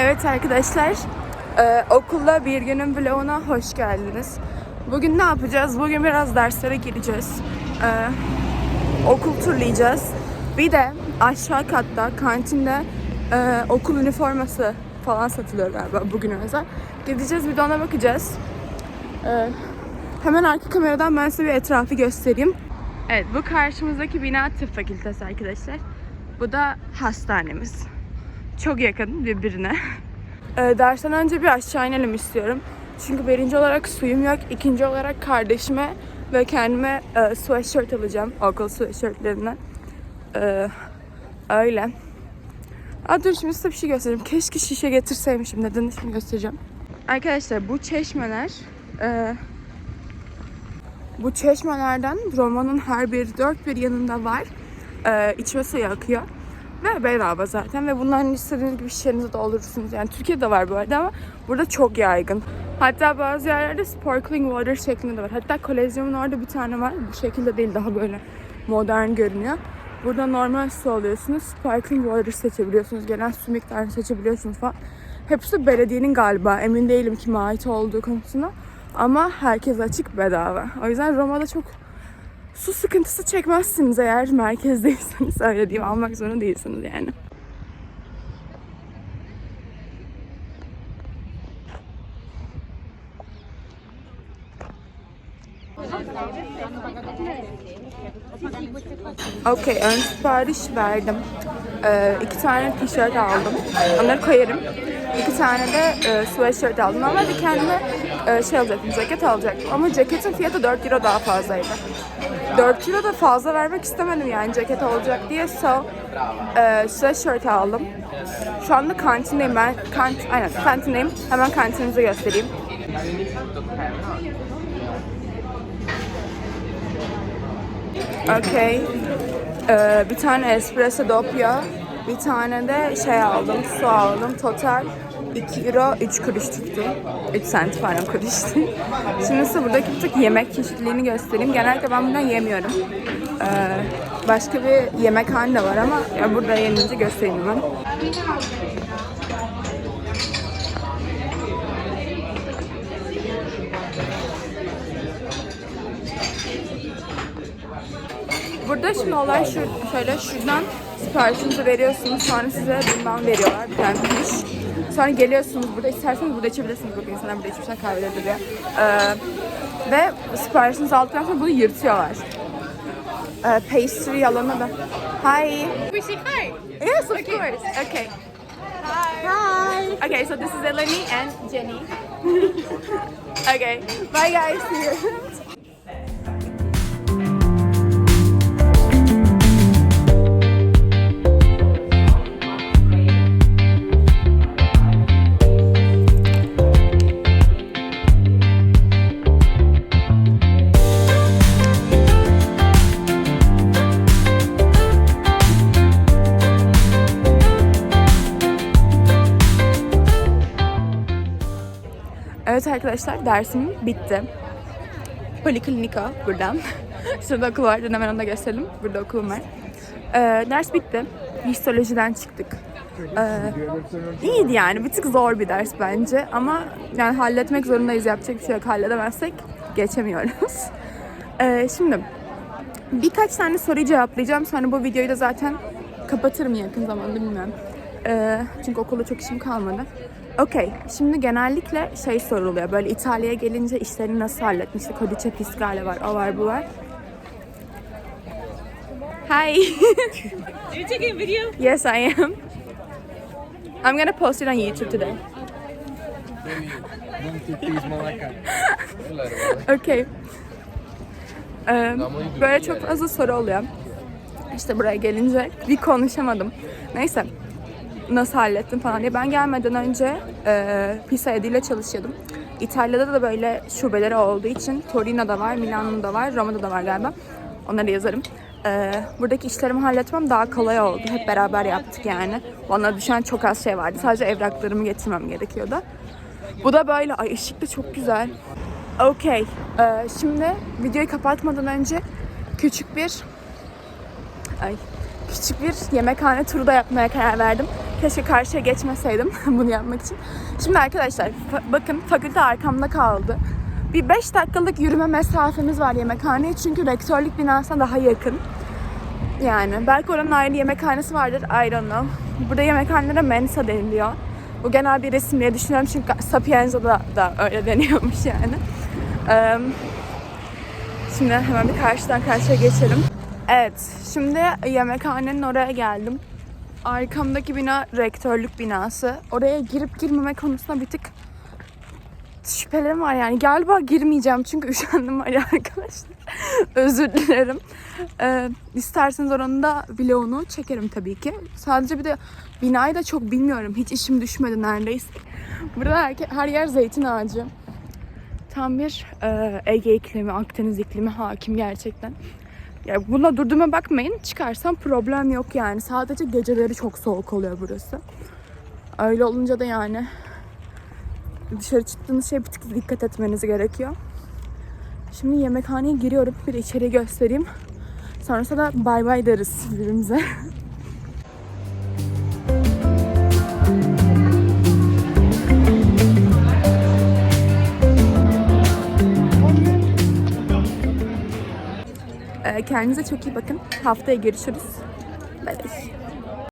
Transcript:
Evet arkadaşlar, e, okulda bir günün vloguna hoş geldiniz. Bugün ne yapacağız? Bugün biraz derslere gireceğiz. E, okul turlayacağız. Bir de aşağı katta kantinde e, okul üniforması falan satılıyor galiba bugün özel. Gideceğiz bir de ona bakacağız. E, hemen arka kameradan ben size bir etrafı göstereyim. Evet bu karşımızdaki bina tıp fakültesi arkadaşlar. Bu da hastanemiz. Çok yakın birbirine. Ee, dersten önce bir aşağı inelim istiyorum. Çünkü birinci olarak suyum yok. ikinci olarak kardeşime ve kendime e, sweatshirt alacağım. Okul sweatshirtlerinden. Ee, öyle. Aa, dur şimdi size bir şey göstereyim. Keşke şişe getirseymişim. Neden şimdi göstereceğim. Arkadaşlar bu çeşmeler e, bu çeşmelerden Roma'nın her bir dört bir yanında var. E, içme suyu akıyor. Ve bedava zaten ve bunların istediğiniz gibi şişenizi doldurursunuz. Yani Türkiye'de var bu arada ama burada çok yaygın. Hatta bazı yerlerde sparkling water şeklinde de var. Hatta Kolezyum'un orada bir tane var. Bu şekilde değil daha böyle modern görünüyor. Burada normal su alıyorsunuz. Sparkling water seçebiliyorsunuz. Gelen su miktarını seçebiliyorsunuz falan. Hepsi belediyenin galiba. Emin değilim kime ait olduğu konusunda. Ama herkes açık bedava. O yüzden Roma'da çok su sıkıntısı çekmezsiniz eğer merkezdeyseniz öyle diyeyim almak zorunda değilsiniz yani. Okey, ön sipariş verdim. Ee, iki tane tişört aldım. Onları koyarım. İki tane de e, sweatshirt aldım. Bir kendime e, şey alacaktım, ceket alacaktım. Ama ceketin fiyatı 4 euro daha fazlaydı. 4 euro da fazla vermek istemedim yani ceket olacak diye. So, e, sweatshirt aldım. Şu anda kantindeyim ben. Kant, aynen kantindeyim. Hemen kantinimizi göstereyim. Okey. Ee, bir tane espresso doppio, bir tane de şey aldım, su aldım. Total 2 euro 3 kuruş tuttu. 3 cent pardon kuruştu. Şimdi size buradaki bir tık yemek çeşitliliğini göstereyim. Genellikle ben bundan yemiyorum. Ee, başka bir yemekhane de var ama ya burada yenince göstereyim ben. Burada şimdi olay şu, şöyle şuradan siparişinizi veriyorsunuz. Sonra size bundan veriyorlar bir tane. Sonra geliyorsunuz burada isterseniz burada içebilirsiniz. Bakın insanlar burada içmişler kahveleri duruyor. Ee, ve siparişinizi aldıktan sonra bunu yırtıyorlar. Ee, pastry alanı da. Hi. We say hi. Yes, of course. Okay. Hi. Okay, so this is Eleni and Jenny. okay. Bye guys. See you. Arkadaşlar dersim bitti. Poliklinika buradan. Şurada okul var. Hemen onu gösterelim. Burada okulum var. Ee, ders bitti. Histolojiden çıktık. Ee, iyiydi yani. Bir tık zor bir ders bence. Ama yani halletmek zorundayız. Yapacak bir şey yok. Halledemezsek geçemiyoruz. Ee, şimdi birkaç tane soruyu cevaplayacağım. Sonra bu videoyu da zaten kapatırım yakın zamanda bilmiyorum. Ee, çünkü okulda çok işim kalmadı. Okey. Şimdi genellikle şey soruluyor. Böyle İtalya'ya gelince işlerini nasıl halletmişti? Codice Fiscale var. O var bu var. Hi. Are you taking video? yes, I am. I'm gonna post it on YouTube today. Okay. Ee, böyle çok fazla soru oluyor. İşte buraya gelince bir konuşamadım. Neyse. Nasıl hallettin falan diye. Ben gelmeden önce e, Pisa ile çalışıyordum. İtalya'da da böyle şubeleri olduğu için Torino'da var, Milano'da var, Roma'da da var galiba. Onları yazarım. Ee, buradaki işlerimi halletmem daha kolay oldu. Hep beraber yaptık yani. Bana düşen çok az şey vardı. Sadece evraklarımı getirmem gerekiyordu. Bu da böyle. Ay ışık da çok güzel. Okey. Ee, şimdi videoyu kapatmadan önce küçük bir ay küçük bir yemekhane turu da yapmaya karar verdim. Keşke karşıya geçmeseydim bunu yapmak için. Şimdi arkadaşlar bakın fakülte arkamda kaldı. Bir 5 dakikalık yürüme mesafemiz var yemekhaneye çünkü rektörlük binasına daha yakın. Yani belki oranın ayrı yemekhanesi vardır. I don't know. Burada yemekhanelere Mensa deniliyor. Bu genel bir resim diye düşünüyorum çünkü Sapienza'da da öyle deniyormuş yani. Eee, şimdi hemen bir karşıdan karşıya geçelim. Evet, şimdi yemekhanenin oraya geldim. Arkamdaki bina rektörlük binası. Oraya girip girmeme konusunda bir tık şüphelerim var yani. Galiba girmeyeceğim çünkü üşendim ya arkadaşlar. Özür dilerim. Ee, isterseniz oranın da vlogunu çekerim tabii ki. Sadece bir de binayı da çok bilmiyorum. Hiç işim düşmedi neredeyse. Burada her, her yer zeytin ağacı. Tam bir e, Ege iklimi, Akdeniz iklimi hakim gerçekten. Ya buna durduğuma bakmayın. Çıkarsam problem yok yani. Sadece geceleri çok soğuk oluyor burası. Öyle olunca da yani dışarı çıktığınız şeye bir tık dikkat etmeniz gerekiyor. Şimdi yemekhaneye giriyorum. Bir içeri göstereyim. Sonrasında da bay bay deriz birbirimize. Kendinize çok iyi bakın. Haftaya görüşürüz. Bay bay.